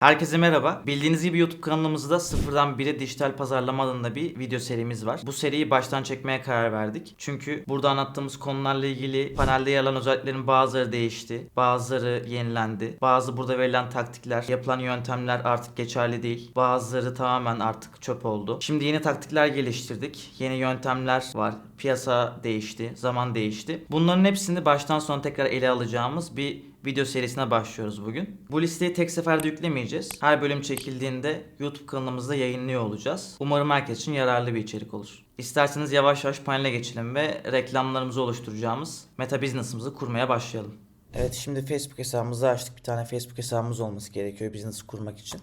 Herkese merhaba. Bildiğiniz gibi YouTube kanalımızda sıfırdan bire dijital pazarlama adında bir video serimiz var. Bu seriyi baştan çekmeye karar verdik. Çünkü burada anlattığımız konularla ilgili panelde yer alan özelliklerin bazıları değişti. Bazıları yenilendi. Bazı burada verilen taktikler, yapılan yöntemler artık geçerli değil. Bazıları tamamen artık çöp oldu. Şimdi yeni taktikler geliştirdik. Yeni yöntemler var. Piyasa değişti, zaman değişti. Bunların hepsini baştan sona tekrar ele alacağımız bir video serisine başlıyoruz bugün. Bu listeyi tek seferde yüklemeyeceğiz. Her bölüm çekildiğinde YouTube kanalımızda yayınlıyor olacağız. Umarım herkes için yararlı bir içerik olur. İsterseniz yavaş yavaş panele geçelim ve reklamlarımızı oluşturacağımız Meta Business'ımızı kurmaya başlayalım. Evet şimdi Facebook hesabımızı açtık. Bir tane Facebook hesabımız olması gerekiyor business kurmak için.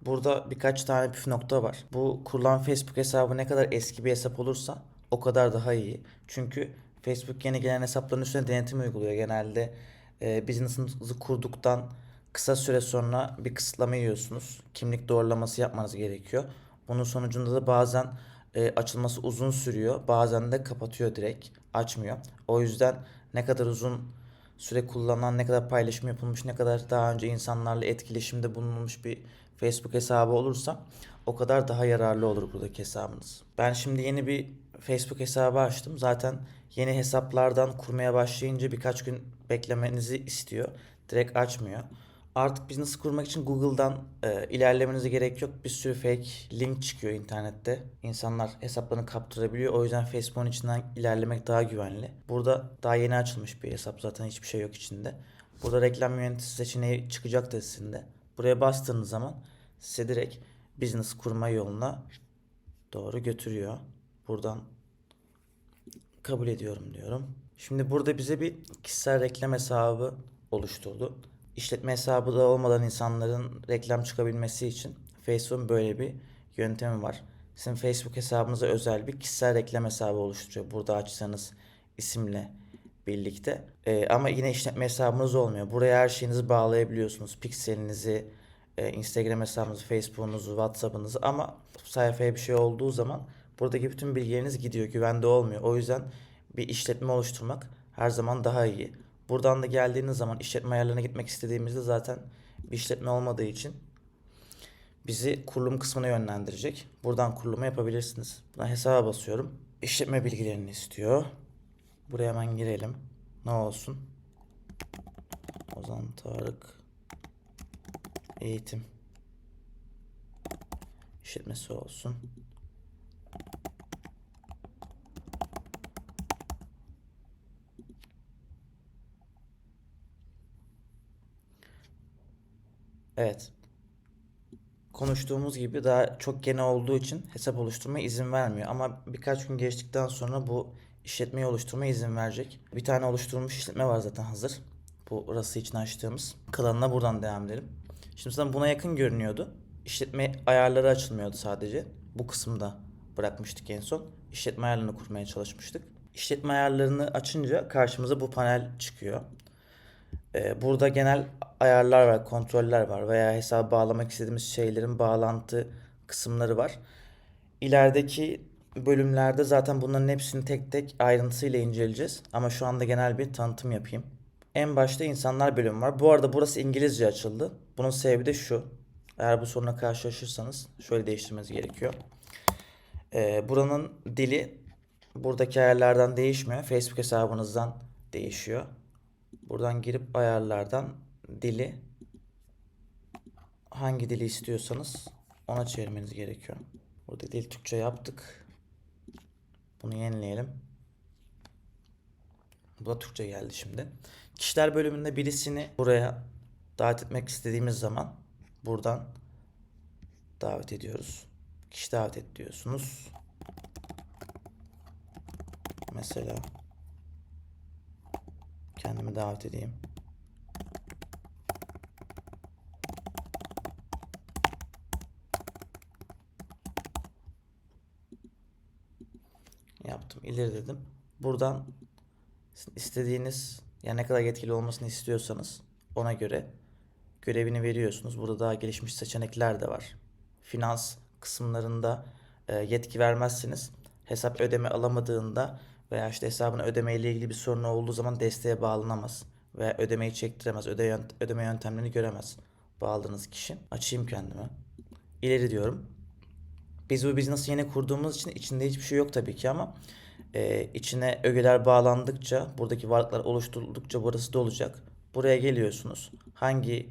Burada birkaç tane püf nokta var. Bu kurulan Facebook hesabı ne kadar eski bir hesap olursa o kadar daha iyi. Çünkü Facebook yeni gelen hesapların üstüne denetim uyguluyor. Genelde e, business'ınızı kurduktan kısa süre sonra bir kısıtlama yiyorsunuz. Kimlik doğrulaması yapmanız gerekiyor. Bunun sonucunda da bazen e, açılması uzun sürüyor. Bazen de kapatıyor direkt. Açmıyor. O yüzden ne kadar uzun süre kullanılan, ne kadar paylaşım yapılmış, ne kadar daha önce insanlarla etkileşimde bulunmuş bir Facebook hesabı olursa o kadar daha yararlı olur buradaki hesabınız. Ben şimdi yeni bir Facebook hesabı açtım. Zaten yeni hesaplardan kurmaya başlayınca birkaç gün beklemenizi istiyor. Direkt açmıyor. Artık business kurmak için Google'dan e, ilerlemenize gerek yok. Bir sürü fake link çıkıyor internette. İnsanlar hesaplarını kaptırabiliyor. O yüzden Facebook'un içinden ilerlemek daha güvenli. Burada daha yeni açılmış bir hesap. Zaten hiçbir şey yok içinde. Burada reklam yöneticisi seçeneği çıkacak da sizin Buraya bastığınız zaman size direkt business kurma yoluna doğru götürüyor. Buradan kabul ediyorum diyorum. Şimdi burada bize bir kişisel reklam hesabı oluşturdu. İşletme hesabı da olmadan insanların reklam çıkabilmesi için Facebook'un böyle bir yöntemi var. Sizin Facebook hesabınıza özel bir kişisel reklam hesabı oluşturuyor. Burada açsanız isimle birlikte. Ee, ama yine işletme hesabınız olmuyor. Buraya her şeyinizi bağlayabiliyorsunuz. Pikselinizi, e, Instagram hesabınızı, Facebook'unuzu, WhatsApp'ınızı ama sayfaya bir şey olduğu zaman buradaki bütün bilgileriniz gidiyor. Güvende olmuyor. O yüzden bir işletme oluşturmak her zaman daha iyi. Buradan da geldiğiniz zaman işletme ayarlarına gitmek istediğimizde zaten bir işletme olmadığı için bizi kurulum kısmına yönlendirecek. Buradan kurulumu yapabilirsiniz. Buna hesaba basıyorum. İşletme bilgilerini istiyor. Buraya hemen girelim. Ne olsun? Ozan Tarık Eğitim işletmesi olsun. Evet. Konuştuğumuz gibi daha çok yeni olduğu için hesap oluşturmaya izin vermiyor. Ama birkaç gün geçtikten sonra bu işletmeyi oluşturmaya izin verecek. Bir tane oluşturulmuş işletme var zaten hazır. Bu orası için açtığımız. Kalanına buradan devam edelim. Şimdi zaten buna yakın görünüyordu. İşletme ayarları açılmıyordu sadece. Bu kısımda bırakmıştık en son. İşletme ayarlarını kurmaya çalışmıştık. İşletme ayarlarını açınca karşımıza bu panel çıkıyor. Ee, burada genel ayarlar var, kontroller var veya hesaba bağlamak istediğimiz şeylerin bağlantı kısımları var. İlerideki bölümlerde zaten bunların hepsini tek tek ayrıntısıyla inceleyeceğiz. Ama şu anda genel bir tanıtım yapayım. En başta insanlar bölümü var. Bu arada burası İngilizce açıldı. Bunun sebebi de şu. Eğer bu soruna karşılaşırsanız şöyle değiştirmeniz gerekiyor. Ee, buranın dili buradaki ayarlardan değişmiyor. Facebook hesabınızdan değişiyor. Buradan girip ayarlardan dili hangi dili istiyorsanız ona çevirmeniz gerekiyor. Burada dil Türkçe yaptık. Bunu yenileyelim. Bu da Türkçe geldi şimdi. Kişiler bölümünde birisini buraya davet etmek istediğimiz zaman buradan davet ediyoruz. Kişi davet et diyorsunuz. Mesela kendimi davet edeyim. İleri dedim. Buradan istediğiniz ya ne kadar yetkili olmasını istiyorsanız ona göre görevini veriyorsunuz. Burada daha gelişmiş seçenekler de var. Finans kısımlarında e, yetki vermezsiniz. Hesap ödeme alamadığında veya işte hesabına ödeme ile ilgili bir sorun olduğu zaman desteğe bağlanamaz veya ödemeyi çektiremez, öde ödeme yöntemlerini göremez. bağladığınız kişi. Açayım kendime. İleri diyorum. Biz bu business'ı yeni kurduğumuz için içinde hiçbir şey yok tabii ki ama e, içine ögeler bağlandıkça, buradaki varlıklar oluşturuldukça burası dolacak. Buraya geliyorsunuz. Hangi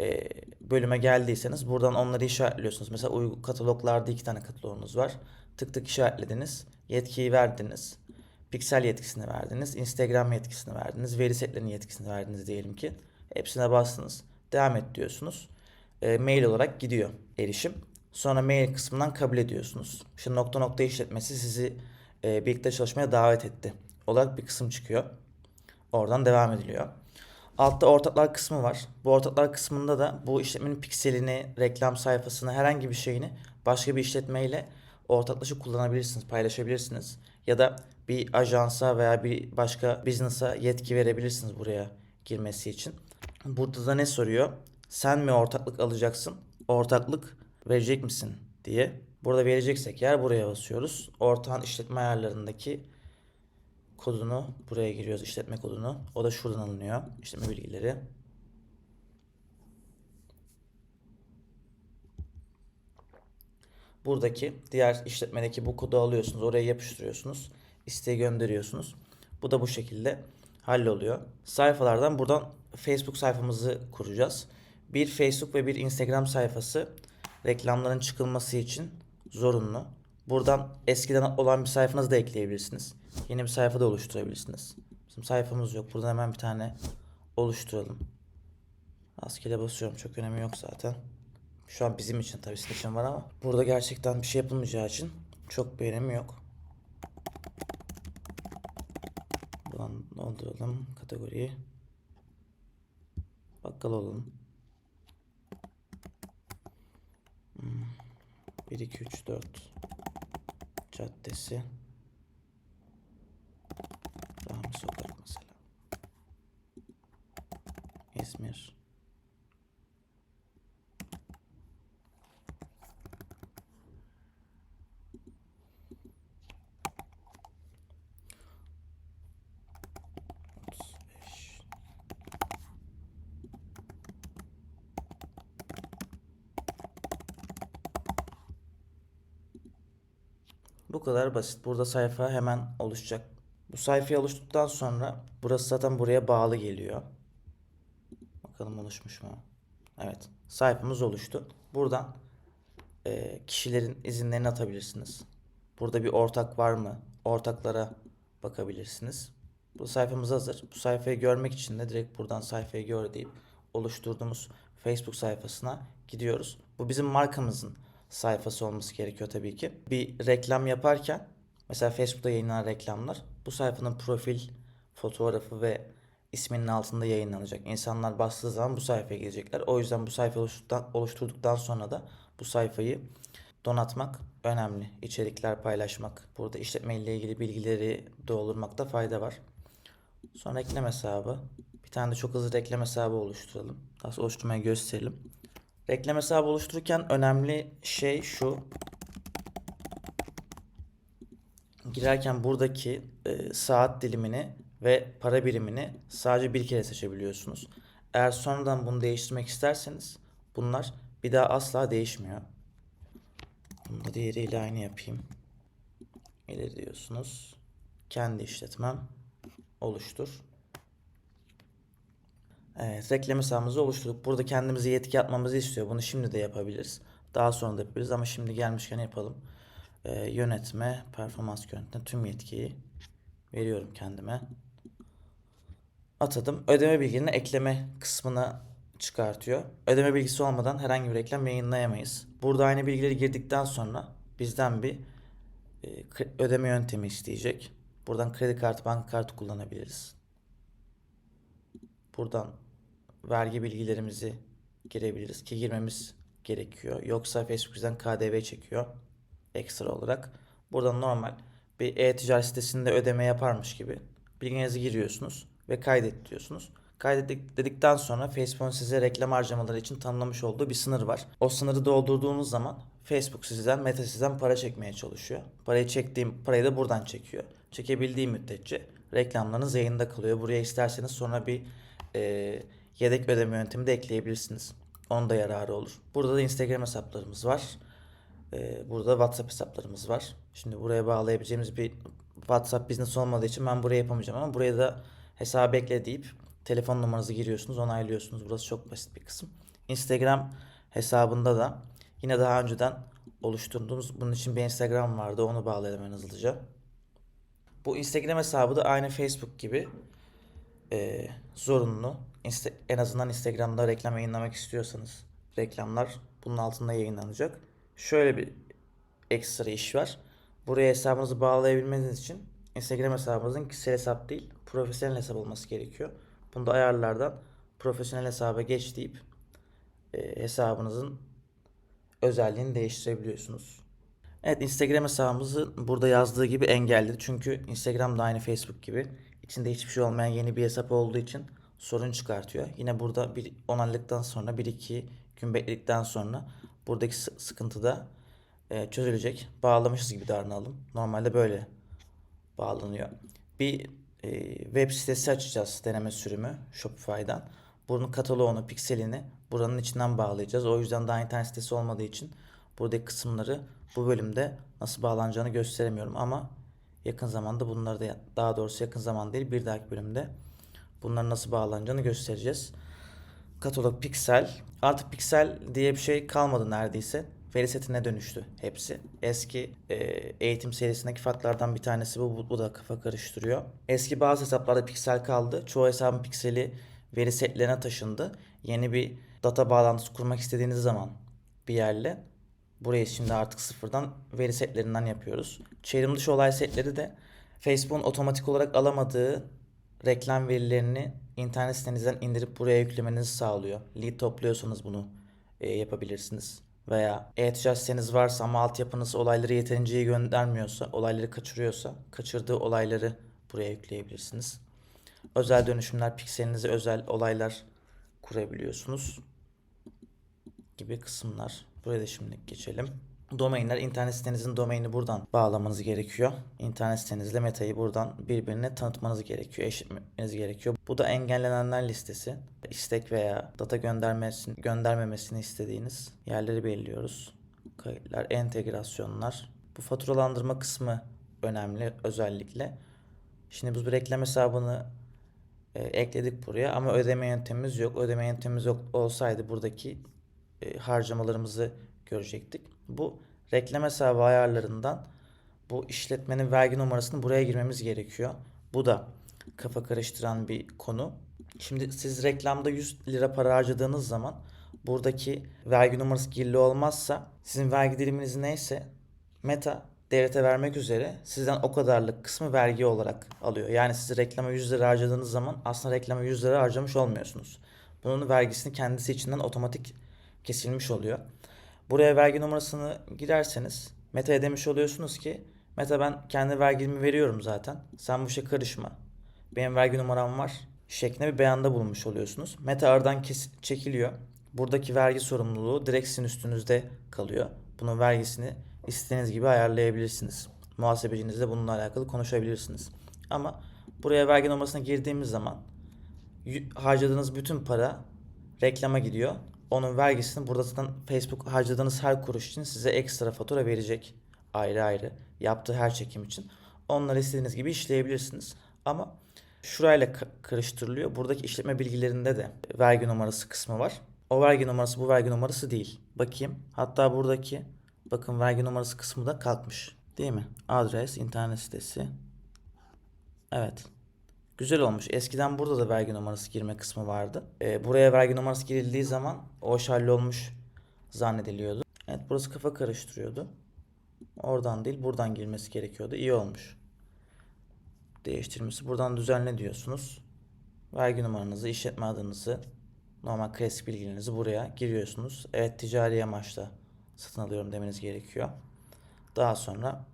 e, bölüme geldiyseniz buradan onları işaretliyorsunuz. Mesela uygu kataloglarda iki tane kataloğunuz var. Tık tık işaretlediniz. Yetkiyi verdiniz. Piksel yetkisini verdiniz. Instagram yetkisini verdiniz. Veri setlerinin yetkisini verdiniz diyelim ki. Hepsine bastınız. Devam et diyorsunuz. E, mail olarak gidiyor erişim. Sonra mail kısmından kabul ediyorsunuz. Şimdi nokta nokta işletmesi sizi e, birlikte çalışmaya davet etti. Olarak bir kısım çıkıyor. Oradan devam ediliyor. Altta ortaklar kısmı var. Bu ortaklar kısmında da bu işletmenin pikselini, reklam sayfasını, herhangi bir şeyini başka bir işletmeyle ortaklaşa kullanabilirsiniz, paylaşabilirsiniz. Ya da bir ajansa veya bir başka business'a yetki verebilirsiniz buraya girmesi için. Burada da ne soruyor? Sen mi ortaklık alacaksın? Ortaklık verecek misin diye. Burada vereceksek yer buraya basıyoruz. Ortağın işletme ayarlarındaki kodunu buraya giriyoruz işletme kodunu. O da şuradan alınıyor. İşletme bilgileri. Buradaki diğer işletmedeki bu kodu alıyorsunuz. Oraya yapıştırıyorsunuz. İsteği gönderiyorsunuz. Bu da bu şekilde halloluyor. Sayfalardan buradan Facebook sayfamızı kuracağız. Bir Facebook ve bir Instagram sayfası reklamların çıkılması için zorunlu. Buradan eskiden olan bir sayfanızı da ekleyebilirsiniz. Yeni bir sayfa da oluşturabilirsiniz. Bizim sayfamız yok. Buradan hemen bir tane oluşturalım. Rastgele basıyorum. Çok önemi yok zaten. Şu an bizim için tabii sizin için var ama burada gerçekten bir şey yapılmayacağı için çok bir önemi yok. Buradan dolduralım kategoriyi. Bakkal olalım. 1, 2, 3, 4 Caddesi. Rahmi Sokak mesela. İzmir Bu kadar basit. Burada sayfa hemen oluşacak. Bu sayfayı oluştuktan sonra burası zaten buraya bağlı geliyor. Bakalım oluşmuş mu? Evet. Sayfamız oluştu. Buradan e, kişilerin izinlerini atabilirsiniz. Burada bir ortak var mı? Ortaklara bakabilirsiniz. Bu sayfamız hazır. Bu sayfayı görmek için de direkt buradan sayfayı gör deyip oluşturduğumuz Facebook sayfasına gidiyoruz. Bu bizim markamızın sayfası olması gerekiyor tabii ki. Bir reklam yaparken mesela Facebook'ta yayınlanan reklamlar bu sayfanın profil fotoğrafı ve isminin altında yayınlanacak. İnsanlar bastığı zaman bu sayfaya girecekler. O yüzden bu sayfayı oluşturduktan, sonra da bu sayfayı donatmak önemli. İçerikler paylaşmak. Burada işletme ile ilgili bilgileri doldurmakta fayda var. Sonra reklam hesabı. Bir tane de çok hızlı reklam hesabı oluşturalım. Sonra oluşturmayı gösterelim. Reklam hesabı oluştururken önemli şey şu. Girerken buradaki e, saat dilimini ve para birimini sadece bir kere seçebiliyorsunuz. Eğer sonradan bunu değiştirmek isterseniz bunlar bir daha asla değişmiyor. Bunu da diğeriyle aynı yapayım. İleri diyorsunuz. Kendi işletmem oluştur. Evet, reklam hesabımızı oluşturduk. Burada kendimize yetki atmamızı istiyor. Bunu şimdi de yapabiliriz. Daha sonra da yapabiliriz ama şimdi gelmişken yapalım. Ee, yönetme, performans yönetme tüm yetkiyi veriyorum kendime. Atadım. Ödeme bilgilerini ekleme kısmına çıkartıyor. Ödeme bilgisi olmadan herhangi bir reklam yayınlayamayız. Burada aynı bilgileri girdikten sonra bizden bir e, ödeme yöntemi isteyecek. Buradan kredi kartı, banka kartı kullanabiliriz. Buradan vergi bilgilerimizi girebiliriz ki girmemiz gerekiyor. Yoksa Facebook bizden KDV çekiyor ekstra olarak. Buradan normal bir e-ticaret sitesinde ödeme yaparmış gibi bilginizi giriyorsunuz ve kaydet diyorsunuz. Dedikten sonra Facebook'un size reklam harcamaları için tanımlamış olduğu bir sınır var. O sınırı doldurduğunuz zaman Facebook sizden, Meta sizden para çekmeye çalışıyor. Parayı çektiğim parayı da buradan çekiyor. Çekebildiği müddetçe reklamlarınız yayında kalıyor. Buraya isterseniz sonra bir e, yedek ödeme yöntemi de ekleyebilirsiniz. Onun da yararı olur. Burada da Instagram hesaplarımız var. Ee, burada WhatsApp hesaplarımız var. Şimdi buraya bağlayabileceğimiz bir WhatsApp business olmadığı için ben buraya yapamayacağım ama buraya da hesabı ekle deyip telefon numaranızı giriyorsunuz, onaylıyorsunuz. Burası çok basit bir kısım. Instagram hesabında da yine daha önceden oluşturduğumuz bunun için bir Instagram vardı. Onu bağlayalım en hızlıca. Bu Instagram hesabı da aynı Facebook gibi e, zorunlu. Insta- en azından Instagram'da reklam yayınlamak istiyorsanız reklamlar bunun altında yayınlanacak. Şöyle bir ekstra iş var. Buraya hesabınızı bağlayabilmeniz için Instagram hesabınızın kişisel hesap değil, profesyonel hesap olması gerekiyor. Bunu da ayarlardan profesyonel hesaba geç deyip e, hesabınızın özelliğini değiştirebiliyorsunuz. Evet Instagram hesabımızı burada yazdığı gibi engelli. Çünkü Instagram da aynı Facebook gibi. İçinde hiçbir şey olmayan yeni bir hesap olduğu için sorun çıkartıyor. Yine burada bir onayladıktan sonra 1-2 gün bekledikten sonra buradaki sı- sıkıntı da e, çözülecek. Bağlamışız gibi davranalım. Normalde böyle bağlanıyor. Bir e, web sitesi açacağız deneme sürümü Shopify'dan. Bunun kataloğunu, pikselini buranın içinden bağlayacağız. O yüzden daha internet sitesi olmadığı için buradaki kısımları bu bölümde nasıl bağlanacağını gösteremiyorum ama yakın zamanda bunları da daha doğrusu yakın zaman değil bir dahaki bölümde bunların nasıl bağlanacağını göstereceğiz. Katalog Pixel. Artık Pixel diye bir şey kalmadı neredeyse. Veri setine dönüştü hepsi. Eski e, eğitim serisindeki farklardan bir tanesi bu, bu. Da kafa karıştırıyor. Eski bazı hesaplarda piksel kaldı. Çoğu hesabın pikseli veri setlerine taşındı. Yeni bir data bağlantısı kurmak istediğiniz zaman bir yerle burayı şimdi artık sıfırdan veri setlerinden yapıyoruz. Çevrim dışı olay setleri de Facebook'un otomatik olarak alamadığı reklam verilerini internet sitenizden indirip buraya yüklemenizi sağlıyor. Lead topluyorsanız bunu e, yapabilirsiniz. Veya e-ticaret siteniz varsa ama altyapınız olayları yeterince iyi göndermiyorsa, olayları kaçırıyorsa, kaçırdığı olayları buraya yükleyebilirsiniz. Özel dönüşümler, pikselinize özel olaylar kurabiliyorsunuz gibi kısımlar. Buraya da şimdi geçelim. Domainler, internet sitenizin domaini buradan bağlamanız gerekiyor. İnternet sitenizle Meta'yı buradan birbirine tanıtmanız gerekiyor, eşitmeniz gerekiyor. Bu da engellenenler listesi. İstek veya data göndermesini, göndermemesini istediğiniz yerleri belirliyoruz. Kayıtlar, entegrasyonlar. Bu faturalandırma kısmı önemli özellikle. Şimdi biz bu reklam hesabını e, ekledik buraya ama ödeme yöntemimiz yok. Ödeme yöntemimiz yok olsaydı buradaki e, harcamalarımızı görecektik. Bu reklam hesabı ayarlarından bu işletmenin vergi numarasını buraya girmemiz gerekiyor. Bu da kafa karıştıran bir konu. Şimdi siz reklamda 100 lira para harcadığınız zaman buradaki vergi numarası girili olmazsa sizin vergi diliminiz neyse Meta devlete vermek üzere sizden o kadarlık kısmı vergi olarak alıyor. Yani siz reklama 100 lira harcadığınız zaman aslında reklama 100 lira harcamış olmuyorsunuz. Bunun vergisini kendisi içinden otomatik kesilmiş oluyor. Buraya vergi numarasını girerseniz Meta'ya demiş oluyorsunuz ki Meta ben kendi vergimi veriyorum zaten. Sen bu işe karışma. Benim vergi numaram var şeklinde bir beyanda bulmuş oluyorsunuz. Meta aradan kes- çekiliyor. Buradaki vergi sorumluluğu direkt sizin üstünüzde kalıyor. Bunun vergisini istediğiniz gibi ayarlayabilirsiniz. Muhasebecinizle bununla alakalı konuşabilirsiniz. Ama buraya vergi numarasına girdiğimiz zaman harcadığınız bütün para reklama gidiyor. Onun vergisini burada zaten Facebook harcadığınız her kuruş için size ekstra fatura verecek. Ayrı ayrı. Yaptığı her çekim için. Onları istediğiniz gibi işleyebilirsiniz. Ama şurayla ka- karıştırılıyor. Buradaki işletme bilgilerinde de vergi numarası kısmı var. O vergi numarası bu vergi numarası değil. Bakayım. Hatta buradaki bakın vergi numarası kısmı da kalkmış. Değil mi? Adres, internet sitesi. Evet. Güzel olmuş. Eskiden burada da vergi numarası girme kısmı vardı. Ee, buraya vergi numarası girildiği zaman o iş hallolmuş zannediliyordu. Evet burası kafa karıştırıyordu. Oradan değil buradan girmesi gerekiyordu. İyi olmuş. Değiştirmesi. Buradan düzenle diyorsunuz. Vergi numaranızı, işletme adınızı, normal klasik bilgilerinizi buraya giriyorsunuz. Evet ticari amaçla satın alıyorum demeniz gerekiyor. Daha sonra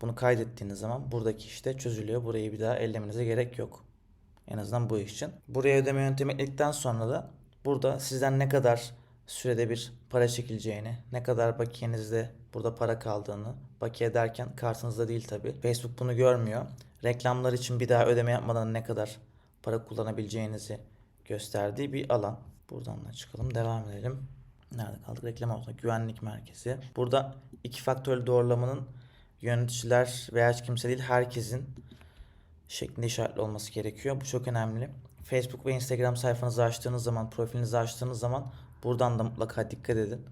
bunu kaydettiğiniz zaman buradaki işte çözülüyor. Burayı bir daha ellemenize gerek yok. En azından bu iş için. Buraya ödeme yöntemi ekledikten sonra da burada sizden ne kadar sürede bir para çekileceğini, ne kadar bakiyenizde burada para kaldığını, bakiye derken kartınızda değil tabi. Facebook bunu görmüyor. Reklamlar için bir daha ödeme yapmadan ne kadar para kullanabileceğinizi gösterdiği bir alan. Buradan da çıkalım. Devam edelim. Nerede kaldık? Reklam olsa güvenlik merkezi. Burada iki faktörlü doğrulamanın yöneticiler veya hiç kimse değil herkesin şeklinde işaretli olması gerekiyor. Bu çok önemli. Facebook ve Instagram sayfanızı açtığınız zaman, profilinizi açtığınız zaman buradan da mutlaka dikkat edin.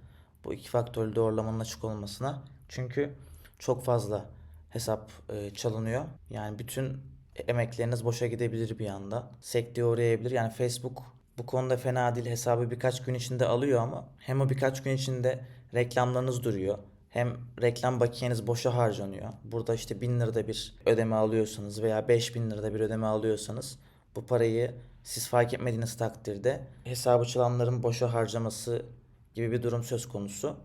Bu iki faktörlü doğrulamanın açık olmasına. Çünkü çok fazla hesap e, çalınıyor. Yani bütün emekleriniz boşa gidebilir bir anda. Sekteye uğrayabilir. Yani Facebook bu konuda fena değil. Hesabı birkaç gün içinde alıyor ama hem o birkaç gün içinde reklamlarınız duruyor. Hem reklam bakiyeniz boşa harcanıyor. Burada işte 1000 lirada bir ödeme alıyorsanız veya 5000 lirada bir ödeme alıyorsanız bu parayı siz fark etmediğiniz takdirde hesabı çalanların boşa harcaması gibi bir durum söz konusu.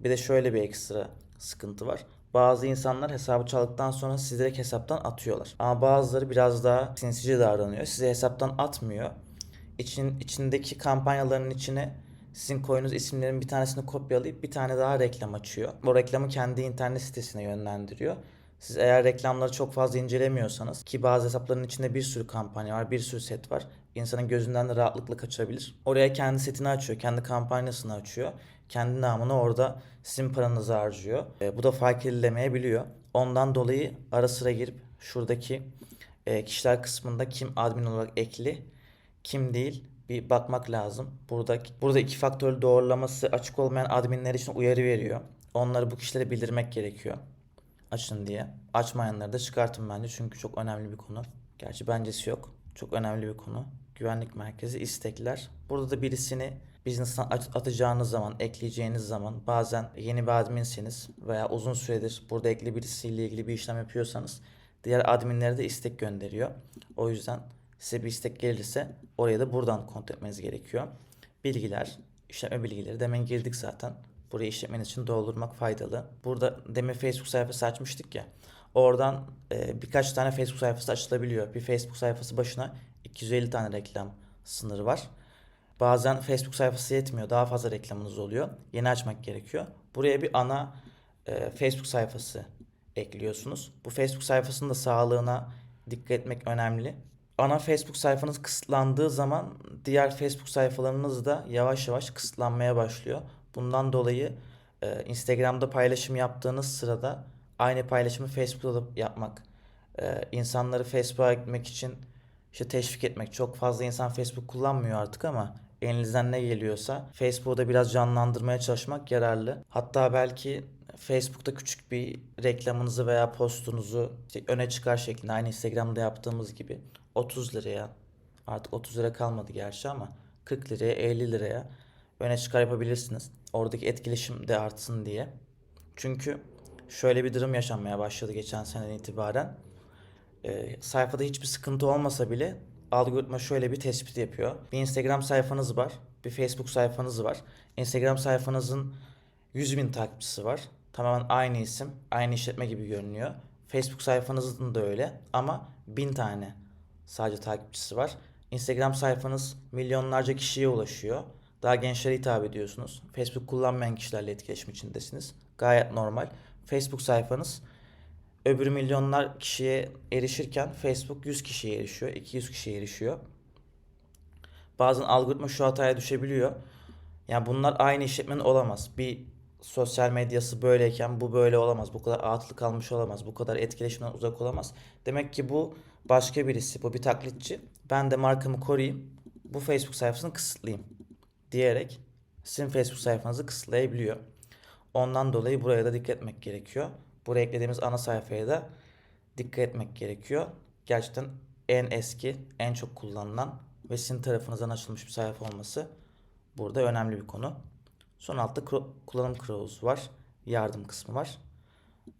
Bir de şöyle bir ekstra sıkıntı var. Bazı insanlar hesabı çaldıktan sonra sizi direkt hesaptan atıyorlar. Ama bazıları biraz daha sinsice davranıyor. Sizi hesaptan atmıyor. İçin, içindeki kampanyaların içine sizin koyduğunuz isimlerin bir tanesini kopyalayıp bir tane daha reklam açıyor. O reklamı kendi internet sitesine yönlendiriyor. Siz eğer reklamları çok fazla incelemiyorsanız ki bazı hesapların içinde bir sürü kampanya var, bir sürü set var. İnsanın gözünden de rahatlıkla kaçabilir. Oraya kendi setini açıyor, kendi kampanyasını açıyor. Kendi namını orada sizin paranızı harcıyor. E, bu da fark edilemeyebiliyor. Ondan dolayı ara sıra girip şuradaki e, kişiler kısmında kim admin olarak ekli, kim değil bir bakmak lazım. Burada burada iki faktörlü doğrulaması açık olmayan adminler için uyarı veriyor. Onları bu kişilere bildirmek gerekiyor. Açın diye. Açmayanları da çıkartın bence çünkü çok önemli bir konu. Gerçi bencesi yok. Çok önemli bir konu. Güvenlik merkezi istekler. Burada da birisini business'tan at- atacağınız zaman, ekleyeceğiniz zaman bazen yeni bir adminseniz veya uzun süredir burada ekli birisiyle ilgili bir işlem yapıyorsanız diğer adminlere de istek gönderiyor. O yüzden size bir istek gelirse oraya da buradan kontrol etmeniz gerekiyor. Bilgiler, işletme bilgileri demin girdik zaten. Burayı işletmeniz için doldurmak faydalı. Burada demin Facebook sayfası açmıştık ya. Oradan e, birkaç tane Facebook sayfası açılabiliyor. Bir Facebook sayfası başına 250 tane reklam sınırı var. Bazen Facebook sayfası yetmiyor. Daha fazla reklamınız oluyor. Yeni açmak gerekiyor. Buraya bir ana e, Facebook sayfası ekliyorsunuz. Bu Facebook sayfasının da sağlığına dikkat etmek önemli. Ana Facebook sayfanız kısıtlandığı zaman diğer Facebook sayfalarınız da yavaş yavaş kısıtlanmaya başlıyor. Bundan dolayı e, Instagram'da paylaşım yaptığınız sırada aynı paylaşımı Facebook'ta da yapmak, e, insanları Facebook'a gitmek için işte teşvik etmek. Çok fazla insan Facebook kullanmıyor artık ama elinizden ne geliyorsa Facebook'u da biraz canlandırmaya çalışmak yararlı. Hatta belki Facebook'ta küçük bir reklamınızı veya postunuzu işte öne çıkar şeklinde aynı Instagram'da yaptığımız gibi 30 liraya artık 30 lira kalmadı gerçi ama 40 liraya 50 liraya öne çıkar yapabilirsiniz. Oradaki etkileşim de artsın diye. Çünkü şöyle bir durum yaşanmaya başladı geçen seneden itibaren. Ee, sayfada hiçbir sıkıntı olmasa bile algoritma şöyle bir tespit yapıyor. Bir Instagram sayfanız var, bir Facebook sayfanız var. Instagram sayfanızın 100 bin takipçisi var. Tamamen aynı isim, aynı işletme gibi görünüyor. Facebook sayfanızın da öyle ama 1000 tane sadece takipçisi var. Instagram sayfanız milyonlarca kişiye ulaşıyor. Daha gençlere hitap ediyorsunuz. Facebook kullanmayan kişilerle etkileşim içindesiniz. Gayet normal. Facebook sayfanız öbürü milyonlar kişiye erişirken Facebook 100 kişiye erişiyor, 200 kişiye erişiyor. Bazen algoritma şu hataya düşebiliyor. Yani bunlar aynı işletmenin olamaz. Bir sosyal medyası böyleyken bu böyle olamaz. Bu kadar atlı kalmış olamaz. Bu kadar etkileşimden uzak olamaz. Demek ki bu başka birisi. Bu bir taklitçi. Ben de markamı koruyayım. Bu Facebook sayfasını kısıtlayayım. Diyerek sizin Facebook sayfanızı kısıtlayabiliyor. Ondan dolayı buraya da dikkat etmek gerekiyor. Buraya eklediğimiz ana sayfaya da dikkat etmek gerekiyor. Gerçekten en eski, en çok kullanılan ve sizin tarafınızdan açılmış bir sayfa olması burada önemli bir konu. Son altta kullanım kılavuzu var. Yardım kısmı var.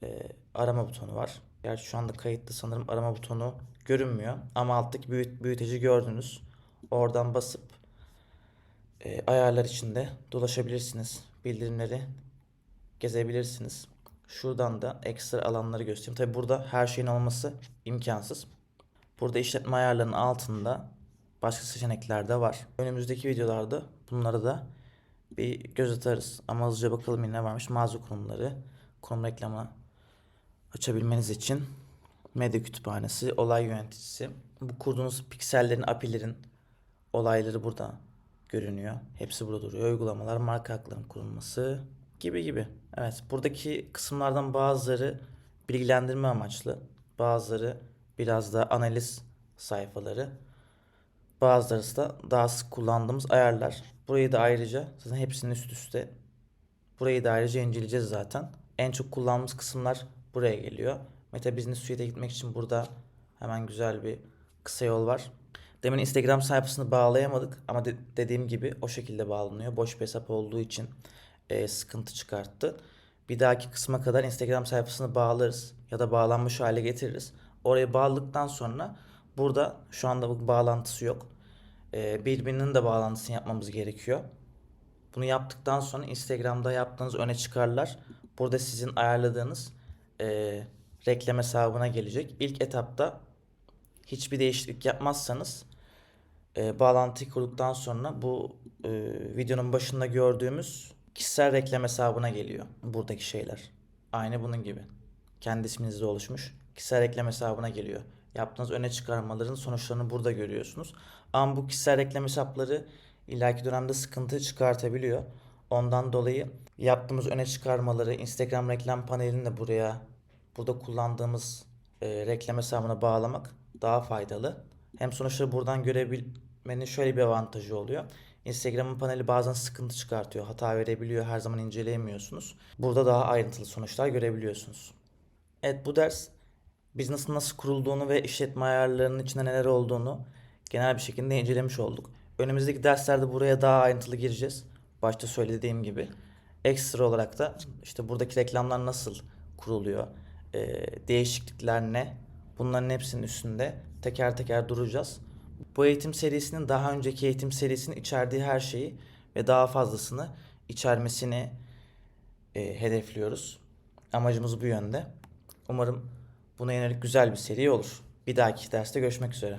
Ee, arama butonu var. Gerçi şu anda kayıtlı sanırım arama butonu görünmüyor. Ama alttaki büyüt, büyüteci gördünüz. Oradan basıp e, ayarlar içinde dolaşabilirsiniz. Bildirimleri gezebilirsiniz. Şuradan da ekstra alanları göstereyim. Tabi burada her şeyin olması imkansız. Burada işletme ayarlarının altında başka seçenekler de var. Önümüzdeki videolarda bunları da bir göz atarız. Ama hızlıca bakalım yine ne varmış. Mağaza konumları, konum reklamı açabilmeniz için medya kütüphanesi, olay yöneticisi. Bu kurduğunuz piksellerin, apilerin olayları burada görünüyor. Hepsi burada duruyor. Uygulamalar, marka haklarının kurulması gibi gibi. Evet, buradaki kısımlardan bazıları bilgilendirme amaçlı. Bazıları biraz da analiz sayfaları. Bazıları da daha sık kullandığımız ayarlar. Burayı da ayrıca zaten hepsinin üst üste. Burayı da ayrıca inceleyeceğiz zaten. En çok kullandığımız kısımlar buraya geliyor. Meta Business Suite'e gitmek için burada hemen güzel bir kısa yol var. Demin Instagram sayfasını bağlayamadık ama de- dediğim gibi o şekilde bağlanıyor. Boş bir hesap olduğu için e, sıkıntı çıkarttı. Bir dahaki kısma kadar Instagram sayfasını bağlarız ya da bağlanmış hale getiririz. Oraya bağladıktan sonra burada şu anda bu bağlantısı yok. E, birbirinin de bağlantısını yapmamız gerekiyor. Bunu yaptıktan sonra Instagram'da yaptığınız öne çıkarlar. Burada sizin ayarladığınız e, reklam hesabına gelecek. İlk etapta hiçbir değişiklik yapmazsanız e, bağlantıyı kurduktan sonra bu e, videonun başında gördüğümüz kişisel reklam hesabına geliyor buradaki şeyler. Aynı bunun gibi. Kendi isminizde oluşmuş kişisel reklam hesabına geliyor. Yaptığınız öne çıkarmaların sonuçlarını burada görüyorsunuz. Ama bu kişisel reklam hesapları ileriki dönemde sıkıntı çıkartabiliyor. Ondan dolayı yaptığımız öne çıkarmaları Instagram reklam panelini de buraya burada kullandığımız e, reklam hesabına bağlamak daha faydalı. Hem sonuçları buradan görebilmenin şöyle bir avantajı oluyor. Instagram'ın paneli bazen sıkıntı çıkartıyor, hata verebiliyor, her zaman inceleyemiyorsunuz. Burada daha ayrıntılı sonuçlar görebiliyorsunuz. Evet bu ders business'ın nasıl kurulduğunu ve işletme ayarlarının içinde neler olduğunu genel bir şekilde incelemiş olduk. Önümüzdeki derslerde buraya daha ayrıntılı gireceğiz. Başta söylediğim gibi. Ekstra olarak da işte buradaki reklamlar nasıl kuruluyor, e, değişiklikler ne, bunların hepsinin üstünde teker teker duracağız. Bu eğitim serisinin daha önceki eğitim serisinin içerdiği her şeyi ve daha fazlasını içermesini e, hedefliyoruz. Amacımız bu yönde. Umarım buna yönelik güzel bir seri olur. Bir dahaki derste görüşmek üzere.